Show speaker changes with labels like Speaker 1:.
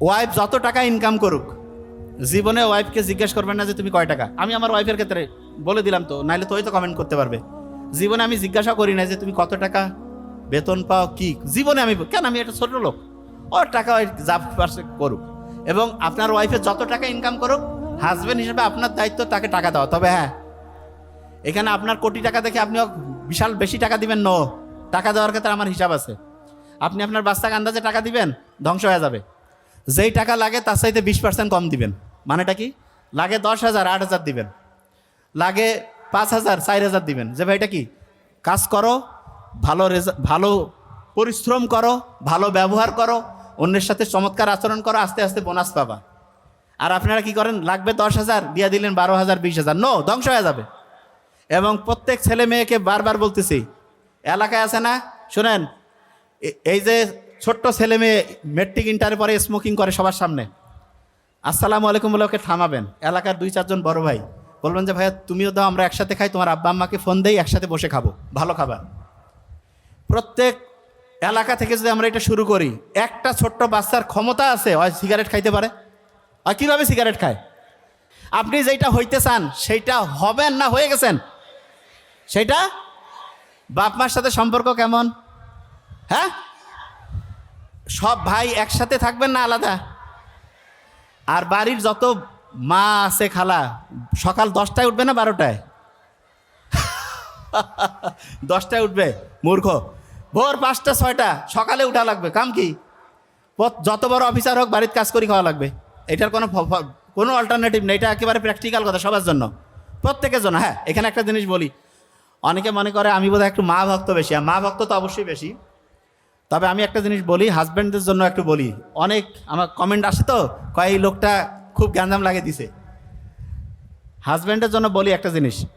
Speaker 1: Wife যত টাকা income করুক, জীবনে ওয়াইফকে জিজ্ঞেস করবেন না যে তুমি কয় টাকা। আমি আমার ওয়াইফের ক্ষেত্রে বলে দিলাম তো, নাইলে তোই তো কমেন্ট করতে পারবে। জীবনে আমি জিজ্ঞাসা করি না যে তুমি কত টাকা বেতন পাও, কি? জীবনে আমি কেন? আমি একটা ছোট লোক। ওর টাকা যা পারছে করুক। এবং আপনার ওয়াইফের যত টাকা ইনকাম করুক হাজবেন্ড হিসেবে আপনার দায়িত্ব তাকে টাকা দেওয়া। তবে হ্যাঁ এখানে আপনার কোটি টাকা দেখে আপনি বিশাল বেশি টাকা দিবেন। নো টাকা দেওয়ার ক্ষেত্রে আমার হিসাব আছে। আপনি আপনার বাচ্চাকে আন্দাজে টাকা দিবেন, ধ্বংস হয়ে যাবে। যেই টাকা লাগে তার চাইতে বিশ পার্সেন্ট কম দিবেন। মানেটা কি? লাগে দশ হাজার, আট হাজার দিবেন। লাগে পাঁচ হাজার, চার হাজার দিবেন। যে ভাই, এটা কি? কাজ করো, ভালো রেজা, ভালো পরিশ্রম করো, ভালো ব্যবহার করো, অন্যের সাথে চমৎকার আচরণ করো, আস্তে আস্তে বোনাস পাবা। আর আপনারা কি করেন? লাগবে দশ হাজার, দিয়ে দিলেন বারো হাজার, বিশ হাজার। নো ধ্বংস হয়ে যাবে। এবং প্রত্যেক ছেলে মেয়েকে বারবার বলতেছি, এলাকায় আছে না? শুনেন এই যে ছোট্ট ছেলে মেয়ে মেট্রিক ইন্টারে পরে স্মোকিং করে সবার সামনে। আসসালামু আলাইকুম বলে ওকে থামাবেন। এলাকার দুই চারজন বড় ভাই। বলবেন যে, ভাইয়া, তুমিও দাও, আমরা একসাথে খাই। তোমার আব্বা আম্মাকে ফোন দেই, একসাথে বসে খাব। ভালো খাবার। প্রত্যেক এলাকা থেকে যদি আমরা এটা শুরু করি, একটা ছোট্ট বাচ্চার ক্ষমতা আছে হয় সিগারেট খাইতে পারে? আর কীভাবে সিগারেট খায়? আপনি যেটা হইতে চান, সেইটা হবেন না হয়ে গেছেন? সেটা বাপ মার সাথে সম্পর্ক কেমন? হ্যাঁ? সব ভাই একসাথে থাকবেন না আলাদা? আর বাড়ির যত মা আছে খালা, সকাল দশটায় উঠবে না বারোটায়? দশটায় উঠবে, মূর্খ। ভোর পাঁচটা, ছয়টা, সকালে উঠা লাগবে, কাম কি? যত বড় অফিসার হোক বাড়িতে কাজ করি খাওয়া লাগবে। এটার কোনো কোনো অল্টারনেটিভ নেই, এটা একেবারে প্র্যাকটিক্যাল কথা সবার জন্য। প্রত্যেকের জন্য হ্যাঁ এখানে একটা জিনিস বলি। অনেকে মনে করে আমি বোধহয় একটু মা ভক্ত বেশি, আর মা ভক্ত তো অবশ্যই বেশি। তবে আমি একটা জিনিস বলি হাজব্যান্ডদের জন্য একটু বলি। অনেক আমার কমেন্ট আসে তো, কয়, এই লোকটা খুব গ্যাঞ্জাম লাগে দিছে। হাজব্যান্ডের জন্য বলি একটা জিনিস